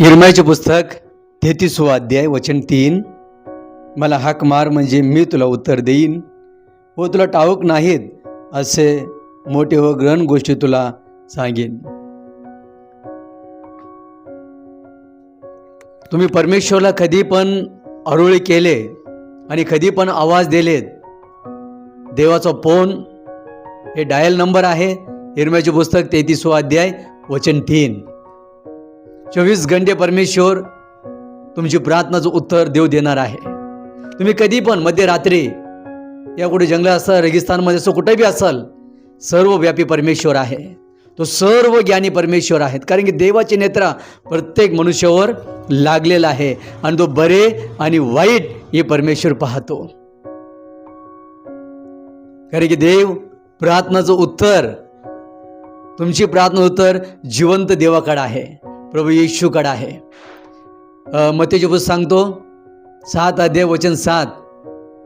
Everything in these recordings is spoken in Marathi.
इरमायचे पुस्तक तेहतीसवा अध्याय वचन तीन. मला हाक मार म्हणजे मी तुला उत्तर देईन. व तुला टाऊक नाहीत असे मोठे व ग्रहण गोष्टी तुला सांगेन. तुम्ही परमेश्वरला कधी पण अरुळी केले आणि कधी पण आवाज दिलेत. देवाचा फोन हे डायल नंबर आहे. हिरम्याचे पुस्तक तेहतीसवा अध्याय वचन तीन. चोवीस घंटे परमेश्वर तुमची प्रार्थनाचं उत्तर देव देणार आहे. तुम्ही कधी पण मध्यरात्री या कुठे जंगलात असाल रेगिस्तानमध्ये असो कुठेही असाल सर्वव्यापी परमेश्वर आहे. तो सर्व ज्ञानी परमेश्वर आहेत. कारण की देवाचे नेत्रा प्रत्येक मनुष्यावर लागलेला आहे आणि तो बरे आणि वाईट हे परमेश्वर पाहतो. कारण की देव प्रार्थनाचं उत्तर तुमची प्रार्थना उत्तर जिवंत देवाकडे आहे. प्रभू येशूकडं आहे. अ, पुस्तक सांगतो. सात अध्याय वचन सात.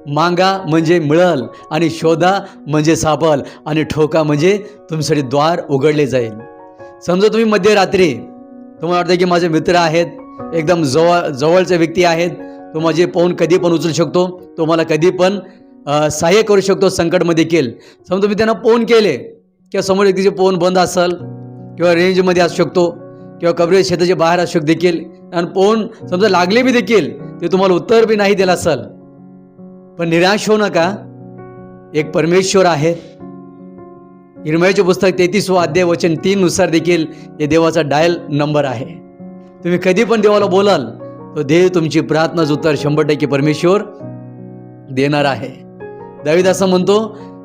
मांगा म्हणजे मिळल आणि शोधा म्हणजे सापल आणि ठोका म्हणजे तुमच्यासाठी द्वार उघडले जाईल. समजा तुम्ही मध्यरात्री तुम्हाला वाटतं की माझे मित्र आहेत एकदम जवळ जवळचे व्यक्ती आहेत तो माझे पाहून कधी पण उचलू शकतो तो मला कधी पण सहाय्य करू शकतो संकटमध्ये केल समजा तुम्ही त्यांना फोन केले किंवा समोर व्यक्तीचे फोन बंद असेल किंवा रेंजमध्ये असू शकतो किंवा कवरेज शेताच्या बाहेर असू देखील आणि पोहून समजा लागले बी देखील ते तुम्हाला उत्तर बी नाही दिलं असेल. पण निराश होऊ नका. एक परमेश्वर आहे हिरमयाचे पुस्तक तेहतीसवा अध्याय वचन तीननुसार देखील हे देवाचा डायल नंबर आहे. तुम्ही कधी पण देवाला बोलाल तो देव तुमची प्रार्थनाच उत्तर शंभर टक्के परमेश्वर देणार आहे. दावीद असं म्हणतो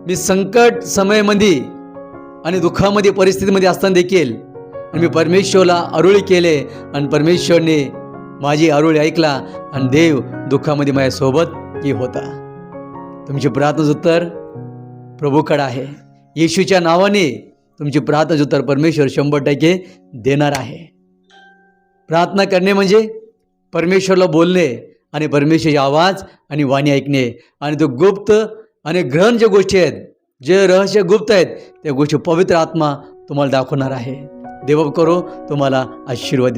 मी संकट समयमध्ये आणि दुःखामध्ये परिस्थितीमध्ये असताना देखील आणि मी परमेश्वरला अरुळी केले आणि परमेश्वरने माझी अरुळी ऐकला आणि देव दुःखामध्ये माझ्यासोबत की होता. तुमची प्रार्थनाच उत्तर प्रभूकडे आहे. येशूच्या नावाने तुमची प्रार्थनाच उत्तर परमेश्वर शंभर टक्के देणार आहे. प्रार्थना करणे म्हणजे परमेश्वरला बोलणे आणि परमेश्वरचे आवाज आणि वाणी ऐकणे. आणि तो गुप्त आणि ग्रहण ज्या गोष्टी आहेत जे रहस्य गुप्त आहेत त्या गोष्टी पवित्र आत्मा तुम्हाला दाखवणार आहे. देव करो तुम्हाला आशीर्वाद